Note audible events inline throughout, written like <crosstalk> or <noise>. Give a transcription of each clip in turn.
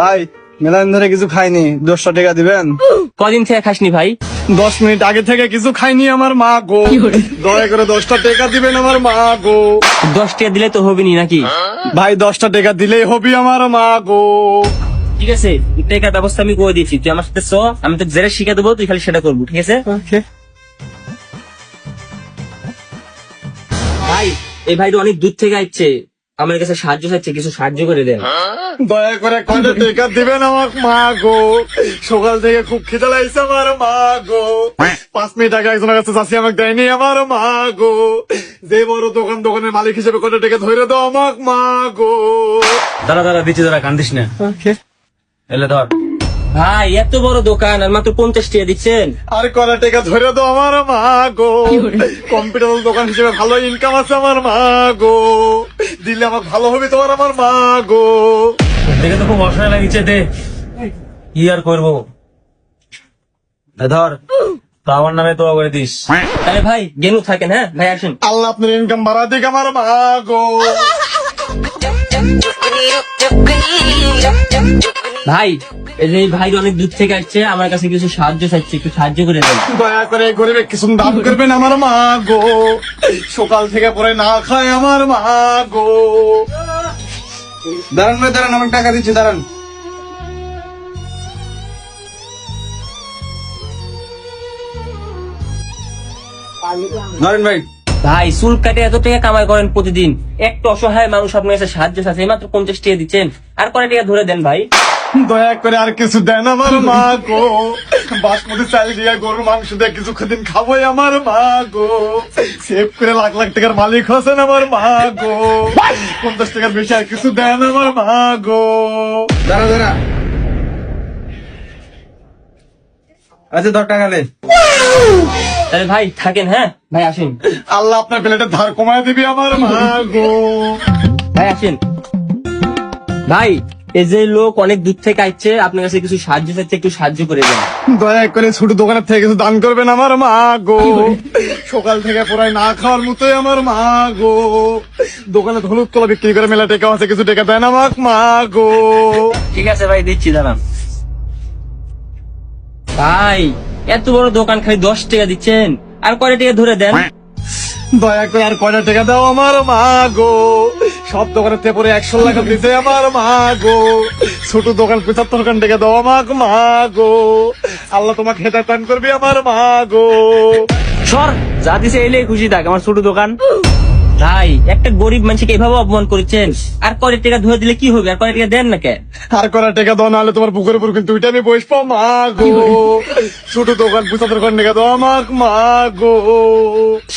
ভাই মেলাদিন ধরে কিছু খাইনি দশটা টাকা দিবেন? কদিন থেকে খাসনি ভাই? দশ মিনিট আগে থেকে কিছু খাইনি আমার মা গো। দয়া করে দশটা টাকা দিবেন আমার মা গো। দশ টাকা দিলে তো হবিনি নাকি? ভাই দশটা টাকা দিলেই হবি আমার মা গো। ঠিক আছে টাকার ব্যবস্থা আমি করে দিয়েছি। তুই আমার সাথে চ আমি তো জেরে শিখে দেবো তুই খালি সেটা করব ঠিক আছে? ভাই এই ভাইটা অনেক দূর থেকে আসছে আমার কাছে সাহায্য চাইছে কিছু সাহায্য করে দেন। দয়া করে কয়টা টেকা দিবেন আমার মা গো? সকাল থেকে খুব খিদে লাগছে আমার মা গো। পাঁচ মিনিট আগে একজনের কাছে চাষি আমাকে দেয়নি আমার মা গো। যে বড় দোকান দোকানের মালিক হিসেবে কয়টা টেকা ধরে দাও আমার মা গো। দাঁড়া দাঁড়া দিচ্ছি দাঁড়া কান্দিস না। এলে ধর। ভাই এত বড় দোকান আর মাত্র পঞ্চাশ টাকা দিচ্ছেন। আর কয়টা টাকা ধরে দাও আমার মা গো। কম্পিউটার দোকান হিসেবে ভালো ইনকাম আছে আমার মা গো। দিলে আমার ভালো হবে তোমার আমার মা গো। দেখে তো খুব অসহায় লাগিছে দে। কি আর করব? ধর তো আমার নামে তো করে দিস। আরে ভাই গেনু থাকেন হ্যাঁ? ভাই আসেন। আল্লাহ আপনার ইনকাম বাড়া দিক আমার মা গো। <laughs> ভাই এই ভাই অনেক দূর থেকে আসছে আমার কাছে কিছু সাহায্য চাইছে একটু সাহায্য করে দেন। দয়া করে গরিবে কিছু দান করবেন আমার মা গো। সকাল থেকে পরে না খায় আমার মা গো। দাঁড়ান ভাই দাঁড়ান আমার টাকা দিচ্ছি দাঁড়ান। ধরেন ভাই। ভাই চুল কাটে এত টাকা কামাই করেন প্রতিদিন। একটু অসহায় মানুষ আপনার কাছে সাহায্য এই মাত্র পঞ্চাশ টাকা দিচ্ছেন। আর কয় টাকা ধরে দেন ভাই? দয়া করে আর কিছু দেন আমার মা গো। বাসমতি চাল দিয়ে গরুর মাংস দিয়ে কিছু দিন খাবোই আমার মা গো। সেভ করে লাখ লাখ টাকার মালিক হচ্ছেন আমার মা গো। পঞ্চাশ টাকার বেশি আর কিছু দেন আমার মা গো। দাঁড়া দাঁড়া। আচ্ছা দশ টাকা নে। তাহলে ভাই থাকেন হ্যাঁ? ভাই আসেন। আল্লাহ আপনার প্লেটের ধার কমায় দিবি আমার মা গো। ভাই আসেন। ভাই এই যে লোক অনেক দূর থেকে আসছে আপনার কাছে কিছু সাহায্য চাইছে একটু সাহায্য করে দেন। দয়া করে ছোট দোকানের থেকে কিছু দান করবেন আমার মা গো। সকাল থেকে পুরাই না খাওয়ার মতোই আমার মা গো। দোকানে হলুদ কলা বিক্রি করে মেলা টাকা আছে কিছু টাকা দেন আমার মা গো। ঠিক আছে ভাই দিচ্ছি দাঁড়ান। ভাই এত বড় দোকান খালি দশ টাকা দিচ্ছেন আর কয় টাকা ধরে দেন? দয়া করে আর কয়টা টাকা দাও আমার মা গো। সব দোকানের থেকে পরে একশো টাকা দিতে আমার মা গো ছোট দোকান পঁচাত্তর খান টাকা দাও আমার মা গো আল্লাহ তোমাকে হেদায় দান করবি আমার মা গো সর যা দিছে এলে খুশি থাক আমার ছোট দোকান। ভাই একটা গরিব মানুষকে এভাবে অপমান করেছেন। আর কয়েক টাকা ধরে দিলে কি হবে? আর কয়েক টাকা দেন না কে? আর কয়টা টাকা দাও নাহলে তোমার বুকের উপর কিন্তু ওইটা আমি বসবো মা গো ছোট দোকান পঁচাত্তর খান টাকা দাও আমার মা গো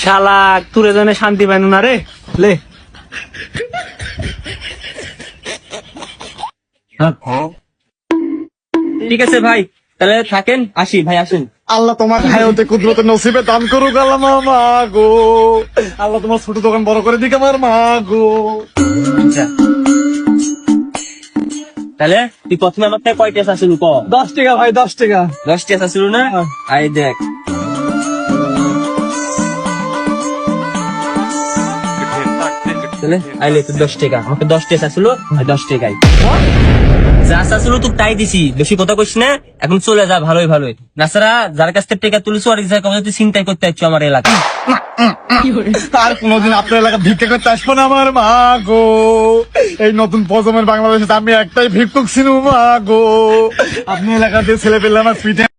শালা তুরে জনে শান্তি পাইনু না রে। লে। ঠিক আছে ভাই তাহলে থাকেন আসি ভাই আসেন। আল্লাহ তোমার হায়তে কুদরতে নসিবে দান করুক আল্লাহ মা মা গো। আল্লাহ তোমার ছোট দোকান বড় করে দিক আমার মা গো। আচ্ছা। তাহলে তুই প্রথমে আমার থেকে কয় টেস্ট আসিল ক? দশ টাকা ভাই দশ টাকা। দশ টেস্ট আসিল না? আই দেখ। তাহলে আইলে তুই দশ টাকা। আমাকে দশ টেস্ট আসিল দশ টাকাই। যা তুই দিছি। বেশি কথা কইস না, এখন চলে যা ভালোই ভালোই। নাসারা, যার কাছ থেকে আর যার চিন্তাই করতে আসছো আমার এলাকা আর কোনোদিন আপনার এলাকা ভিক্ষা করতে আসব না আমার, মা গো। এই নতুন প্রজন্মের বাংলাদেশে আমি একটাই ভিক্ষুক মা গো। আপনি এলাকাতে ছেলে পেলে আমার